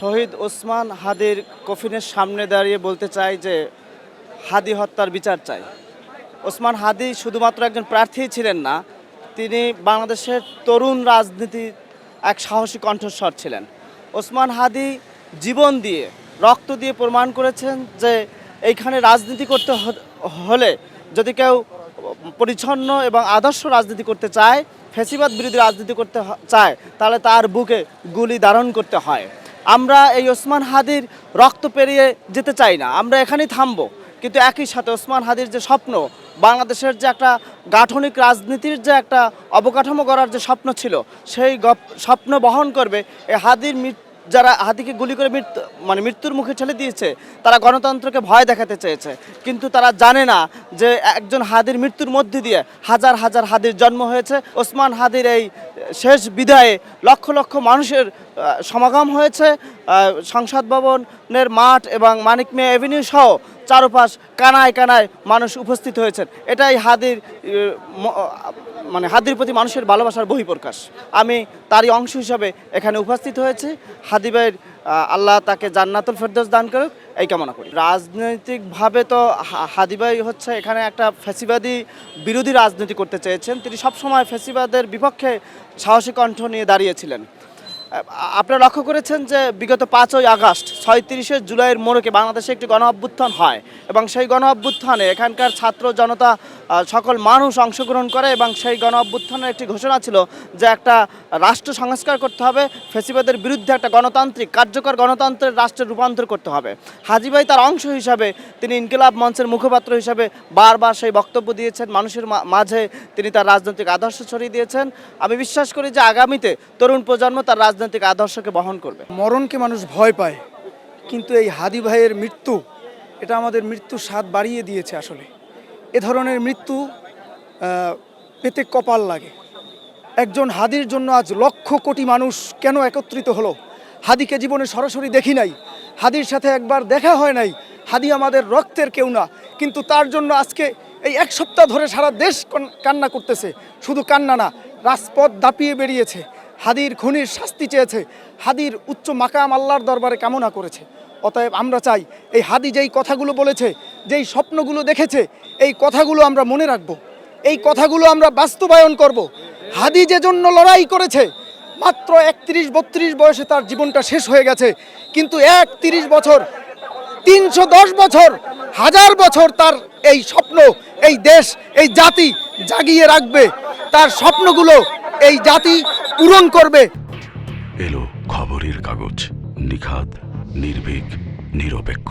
শহীদ ওসমান হাদির কফিনের সামনে দাঁড়িয়ে বলতে চাই যে হাদি হত্যার বিচার চাই। ওসমান হাদি শুধুমাত্র একজন প্রার্থী ছিলেন না, তিনি বাংলাদেশের তরুণ রাজনীতির এক সাহসী কণ্ঠস্বর ছিলেন। ওসমান হাদি জীবন দিয়ে রক্ত দিয়ে প্রমাণ করেছেন যে এইখানে রাজনীতি করতে হলে যদি কেউ পরিচ্ছন্ন এবং আদর্শ রাজনীতি করতে চায়, ফেসিবাদ বিরোধী রাজনীতি করতে চায়, তাহলে তার বুকে গুলি ধারণ করতে হয়। আমরা এই ওসমান হাদির রক্ত পেরিয়ে যেতে চাই না, আমরা এখানেই থামবো। কিন্তু একই সাথে ওসমান হাদির যে স্বপ্ন, বাংলাদেশের যে একটা গাঠনিক রাজনীতির যে একটা অবকাঠামো করার যে স্বপ্ন ছিল, সেই স্বপ্ন বহন করবে এই হাদির মৃত্যু যারা হাতিকে গুলি করে মৃত্যু মানে মৃত্যুর মুখে ঠেলে দিয়েছে, তারা গণতন্ত্রকে ভয় দেখাতে চেয়েছে। কিন্তু তারা জানে না যে একজন হাদির মৃত্যুর মধ্যে দিয়ে হাজার হাজার হাদির জন্ম হয়েছে। ওসমান হাদির এই শেষ বিদায়ে লক্ষ লক্ষ মানুষের সমাগম হয়েছে। সংসদ ভবনের মাঠ এবং মানিক মেয়ে এভিনিউ সহ চারপাশ কানায় কানায় মানুষ উপস্থিত হয়েছেন। এটাই হাদির মানে হাদির প্রতি মানুষের ভালোবাসার বহিঃপ্রকাশ। আমি তারই অংশ হিসাবে এখানে উপস্থিত হয়েছি। হাদিবের আল্লাহ তাকে জান্নাতুল ফেরদোস দান করুক, এই কামনা করি। রাজনৈতিকভাবে তো হাদিবাই হচ্ছে এখানে একটা ফ্যাসিবাদী বিরোধী রাজনীতি করতে চেয়েছেন। তিনি সবসময় ফ্যাসিবাদের বিপক্ষে সাহসী কণ্ঠ নিয়ে দাঁড়িয়েছিলেন। আপনারা লক্ষ্য করেছেন যে বিগত পাঁচই আগস্ট, ছয়ত্রিশে জুলাইয়ের মোড়কে বাংলাদেশে একটি গণ অভ্যুত্থান হয় এবং সেই গণ অভ্যুত্থানে এখানকার ছাত্র জনতা সকল মানুষ অংশগ্রহণ করে এবং সেই গণ অভ্যুত্থানের একটি ঘোষণা ছিল যে একটা রাষ্ট্র সংস্কার করতে হবে, ফেসিবাদের বিরুদ্ধে একটা গণতান্ত্রিক, কার্যকর গণতন্ত্রের রাষ্ট্রের রূপান্তর করতে হবে। হাজিভাই তার অংশ হিসাবে তিনি ইনকিলাব মঞ্চের মুখপাত্র হিসাবে বারবার সেই বক্তব্য দিয়েছেন, মানুষের মাঝে তিনি তার রাজনৈতিক আদর্শ ছড়িয়ে দিয়েছেন। আমি বিশ্বাস করি যে আগামীতে তরুণ প্রজন্ম তার রাজনৈতিক আদর্শকে বহন করবে। মরণকে মানুষ ভয় পায়, কিন্তু এই হাদি ভাইয়ের মৃত্যু, এটা আমাদের মৃত্যুর স্বাদ বাড়িয়ে দিয়েছে আসলে। এ ধরনের মৃত্যু পেতে কপাল লাগে। একজন হাদির জন্য আজ লক্ষ কোটি মানুষ কেন একত্রিত হলো? হাদিকে জীবনে সরাসরি দেখি নাই। হাদির সাথে একবার দেখা হয় নাই। হাদি আমাদের রক্তের কেউ না, কিন্তু তার জন্য আজকে এই এক সপ্তাহ ধরে সারা দেশ কন- কান্না করতেছে। শুধু কান্না না, রাজপথ দাপিয়ে বেরিয়েছে। হাদির খুনির শাস্তি চেয়েছে। হাদির উচ্চ মাকাম আল্লাহর দরবারে কামনা করেছে। অতএব আমরা চাই এই হাদি যেই কথাগুলো বলেছে, যেই স্বপ্নগুলো দেখেছে, এই কথাগুলো আমরা মনে রাখব। এই কথাগুলো আমরা বাস্তবায়ন করব। হাদি যে জন্য লড়াই করেছে, মাত্র একত্রিশ বত্রিশ বয়সে তার জীবনটা শেষ হয়ে গেছে। কিন্তু একত্রিশ বছর, তিনশো দশ বছর, হাজার বছর তার এই স্বপ্ন, এই দেশ, এই জাতি জাগিয়ে রাখবে। তার স্বপ্নগুলো এই জাতি পূরণ করবে। এলো খবরের কাগজ নিখাত নির্ভীক নিরপেক্ষ।